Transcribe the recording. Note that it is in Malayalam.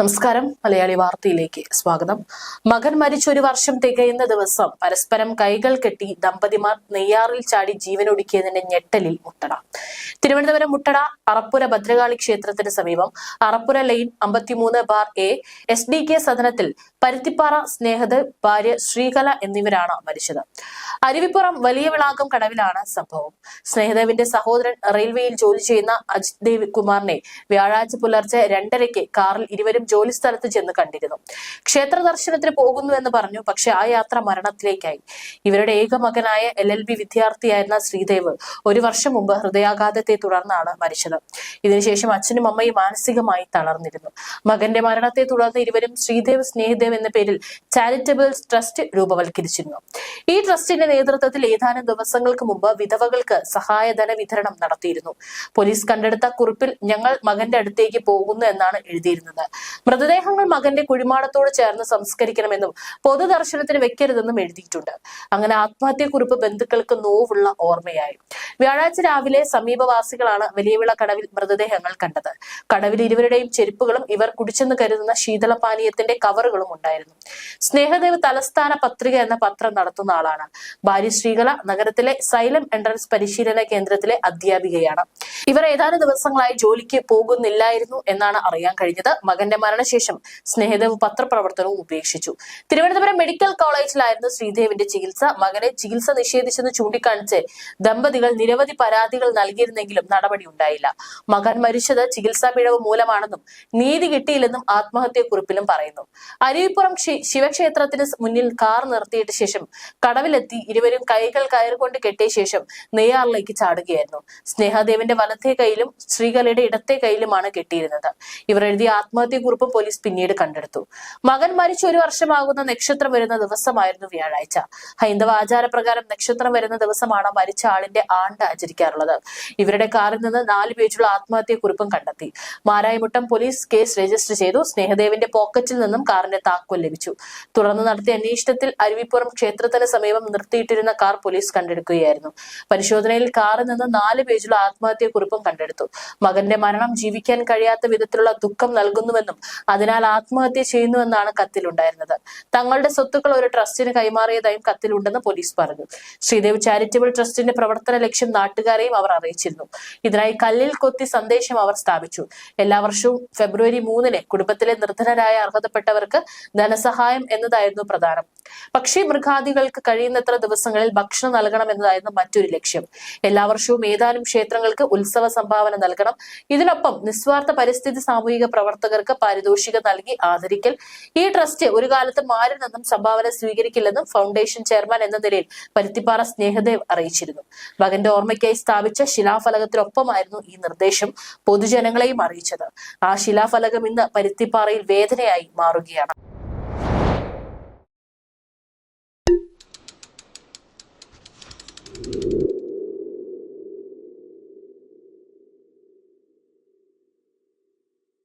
നമസ്കാരം. മലയാളി വാർത്തയിലേക്ക് സ്വാഗതം. മകൻ മരിച്ച ഒരു വർഷം തികയുന്ന ദിവസം പരസ്പരം കൈകൾ കെട്ടി ദമ്പതിമാർ നെയ്യാറിൽ ചാടി ജീവനൊടുക്കിയതിന്റെ ഞെട്ടലിൽ മുട്ടട. തിരുവനന്തപുരം മുട്ടട അറപ്പുര ഭദ്രകാളി ക്ഷേത്രത്തിന് സമീപം അറപ്പുര ലൈൻ അമ്പത്തിമൂന്ന് bar A S D K സദനത്തിൽ Paruthippara സ്നേഹത് ഭാര്യ ശ്രീകല എന്നിവരാണ് മരിച്ചത്. അരുവിപ്പുറം വലിയ വിളാകം കടവിലാണ് സംഭവം. സ്നേഹദേവിന്റെ സഹോദരൻ റെയിൽവേയിൽ ജോലി ചെയ്യുന്ന അജിത് ദേവ് കുമാറിനെ വ്യാഴാഴ്ച പുലർച്ചെ രണ്ടരയ്ക്ക് കാറിൽ ഇരുവരും ജോലി സ്ഥലത്ത് ചെന്ന് കണ്ടിരുന്നു. ക്ഷേത്ര ദർശനത്തിന് പോകുന്നു എന്ന് പറഞ്ഞു. പക്ഷെ ആ യാത്ര മരണത്തിലേക്കായി. ഇവരുടെ ഏക മകനായ എൽ എൽ ബി വിദ്യാർത്ഥിയായിരുന്ന ശ്രീദേവ് ഒരു വർഷം മുമ്പ് ഹൃദയാഘാതത്തെ തുടർന്നാണ് മരിച്ചത്. ഇതിനുശേഷം അച്ഛനും അമ്മയും മാനസികമായി തളർന്നിരുന്നു. മകന്റെ മരണത്തെ തുടർന്ന് ഇരുവരും ശ്രീദേവ് സ്നേഹദേവ് എന്ന പേരിൽ ചാരിറ്റബിൾ ട്രസ്റ്റ് രൂപവൽക്കരിച്ചിരുന്നു. ഈ ട്രസ്റ്റിന്റെ നേതൃത്വത്തിൽ ഏതാനും ദിവസങ്ങൾക്ക് മുമ്പ് വിധവകൾക്ക് സഹായധന വിതരണം നടത്തിയിരുന്നു. പോലീസ് കണ്ടെടുത്ത കുറിപ്പിൽ ഞങ്ങൾ മകന്റെ അടുത്തേക്ക് പോകുന്നു എന്നാണ് എഴുതിയിരുന്നത്. മൃതദേഹങ്ങൾ മകന്റെ കുഴിമാടത്തോട് ചേർന്ന് സംസ്കരിക്കണമെന്നും പൊതുദർശനത്തിന് വെക്കരുതെന്നും എഴുതിയിട്ടുണ്ട്. അങ്ങനെ ആത്മഹത്യക്കുറിപ്പ് ബന്ധുക്കൾക്ക് നോവുള്ള ഓർമ്മയായി. വ്യാഴാഴ്ച രാവിലെ സമീപവാസികളാണ് വലിയവിള കടവിൽ മൃതദേഹങ്ങൾ കണ്ടത്. കടവിൽ ഇരുവരുടെയും ചെരുപ്പുകളും ഇവർ കുടിച്ചെന്ന് കരുതുന്ന ശീതളപാനീയത്തിന്റെ കവറുകളും ഉണ്ടായിരുന്നു. സ്നേഹദേവ് തലസ്ഥാന പത്രിക എന്ന പത്രം നടത്തുന്ന ആളാണ്. ഭാര്യ ശ്രീകല നഗരത്തിലെ സൈലം എൻട്രൻസ് പരിശീലന കേന്ദ്രത്തിലെ അധ്യാപികയാണ്. ഇവർ ഏതാനും ദിവസങ്ങളായി ജോലിക്ക് പോകുന്നില്ലായിരുന്നു എന്നാണ് അറിയാൻ കഴിഞ്ഞത്. മകന്റെ മരണശേഷം സ്നേഹദേവ് പത്രപ്രവർത്തനവും ഉപേക്ഷിച്ചു. തിരുവനന്തപുരം മെഡിക്കൽ കോളേജിലായിരുന്നു ശ്രീദേവിന്റെ ചികിത്സ. മകനെ ചികിത്സ നിഷേധിച്ചെന്ന് ചൂണ്ടിക്കാണിച്ച് ദമ്പതികൾ നിരവധി പരാതികൾ നൽകിയിരുന്നെങ്കിലും നടപടി ഉണ്ടായില്ല. മകൻ മരിച്ചത് ചികിത്സാ പിഴവ് മൂലമാണെന്നും നീതി കിട്ടിയില്ലെന്നും ആത്മഹത്യക്കുറിപ്പിലും പറയുന്നു. അരുവിപ്പുറം ശിവക്ഷേത്രത്തിന് മുന്നിൽ കാർ നിർത്തിയിട്ട ശേഷം കടവിലെത്തി ഇരുവരും കൈകൾ കയറുകൊണ്ട് കെട്ടിയ ശേഷം നെയ്യാറിലേക്ക് ചാടുകയായിരുന്നു. സ്നേഹദേവിന്റെ വലത്തെ കൈയിലും ശ്രീകലയുടെ ഇടത്തെ കൈയിലുമാണ് കെട്ടിയിരുന്നത്. ഇവർ എഴുതിയ ആത്മഹത്യക്കുറിപ്പ് പോലീസ് പിന്നീട് കണ്ടെടുത്തു. മകൻ മരിച്ചു ഒരു വർഷമാകുന്ന നക്ഷത്രം വരുന്ന ദിവസമായിരുന്നു വ്യാഴാഴ്ച. ഹൈന്ദവ ആചാരപ്രകാരം നക്ഷത്രം വരുന്ന ദിവസമാണ് മരിച്ച ആളിന്റെ ആണ്ട് ആചരിക്കാറുള്ളത്. ഇവരുടെ കാറിൽ നിന്ന് നാല് പേജുള്ള ആത്മഹത്യക്കുറിപ്പും കണ്ടെത്തി. മാരായമുട്ടം പോലീസ് കേസ് രജിസ്റ്റർ ചെയ്തു. സ്നേഹദേവിന്റെ പോക്കറ്റിൽ നിന്നും കാറിന്റെ താക്കോൽ ലഭിച്ചു. തുടർന്ന് നടത്തിയ അന്വേഷണത്തിൽ അരുവിപ്പുറം ക്ഷേത്രത്തിന് സമീപം നിർത്തിയിട്ടിരുന്ന കാർ പോലീസ് കണ്ടെടുക്കുകയായിരുന്നു. പരിശോധനയിൽ കാറിൽ നിന്ന് നാല് പേജുള്ള ആത്മഹത്യക്കുറിപ്പും കണ്ടെടുത്തു. മകന്റെ മരണം ജീവിക്കാൻ കഴിയാത്ത വിധത്തിലുള്ള ദുഃഖം നൽകുന്നുവെന്നും അതിനാൽ ആത്മഹത്യ ചെയ്യുന്നുവെന്നാണ് കത്തിലുണ്ടായിരുന്നത്. തങ്ങളുടെ സ്വത്തുക്കൾ ഒരു ട്രസ്റ്റിന് കൈമാറിയതായും കത്തിലുണ്ടെന്ന് പോലീസ് പറഞ്ഞു. ശ്രീദേവ് ചാരിറ്റബിൾ ട്രസ്റ്റിന്റെ പ്രവർത്തന ലക്ഷ്യം നാട്ടുകാരെയും അവർ അറിയിച്ചിരുന്നു. ഇതിനായി കല്ലിൽ കൊത്തി സന്ദേശം അവർ സ്ഥാപിച്ചു. എല്ലാ വർഷവും ഫെബ്രുവരി മൂന്നിന് കുടുംബത്തിലെ നിർധനരായ അർഹതപ്പെട്ടവർക്ക് ധനസഹായം എന്നതായിരുന്നു പ്രധാനം. പക്ഷി മൃഗാദികൾക്ക് കഴിയുന്നത്ര ദിവസങ്ങളിൽ ഭക്ഷണം നൽകണം എന്നതായിരുന്നു മറ്റൊരു ലക്ഷ്യം. എല്ലാ വർഷവും ഏതാനും ക്ഷേത്രങ്ങൾക്ക് ഉത്സവ സംഭാവന നൽകണം. ഇതിനൊപ്പം നിസ്വാർത്ഥ പരിസ്ഥിതി സാമൂഹിക പ്രവർത്തകർക്ക് പാരിതോഷികം നൽകി ആദരിക്കൽ. ഈ ട്രസ്റ്റ് ഒരു കാലത്ത് ആരിൽ നിന്നും സംഭാവന സ്വീകരിക്കില്ലെന്നും ഫൗണ്ടേഷൻ ചെയർമാൻ എന്ന നിലയിൽ പരുത്തിപ്പാറ സ്നേഹദേവ് അറിയിച്ചിരുന്നു. മകന്റെ ഓർമ്മയ്ക്കായി സ്ഥാപിച്ച ശിലാഫലകത്തിനൊപ്പമായിരുന്നു ഈ നിർദ്ദേശം പൊതുജനങ്ങളെയും അറിയിച്ചത്. ആ ശിലാഫലകം ഇന്ന് പരുത്തിപ്പാറയിൽ വേദനയായി മാറുകയാണ്.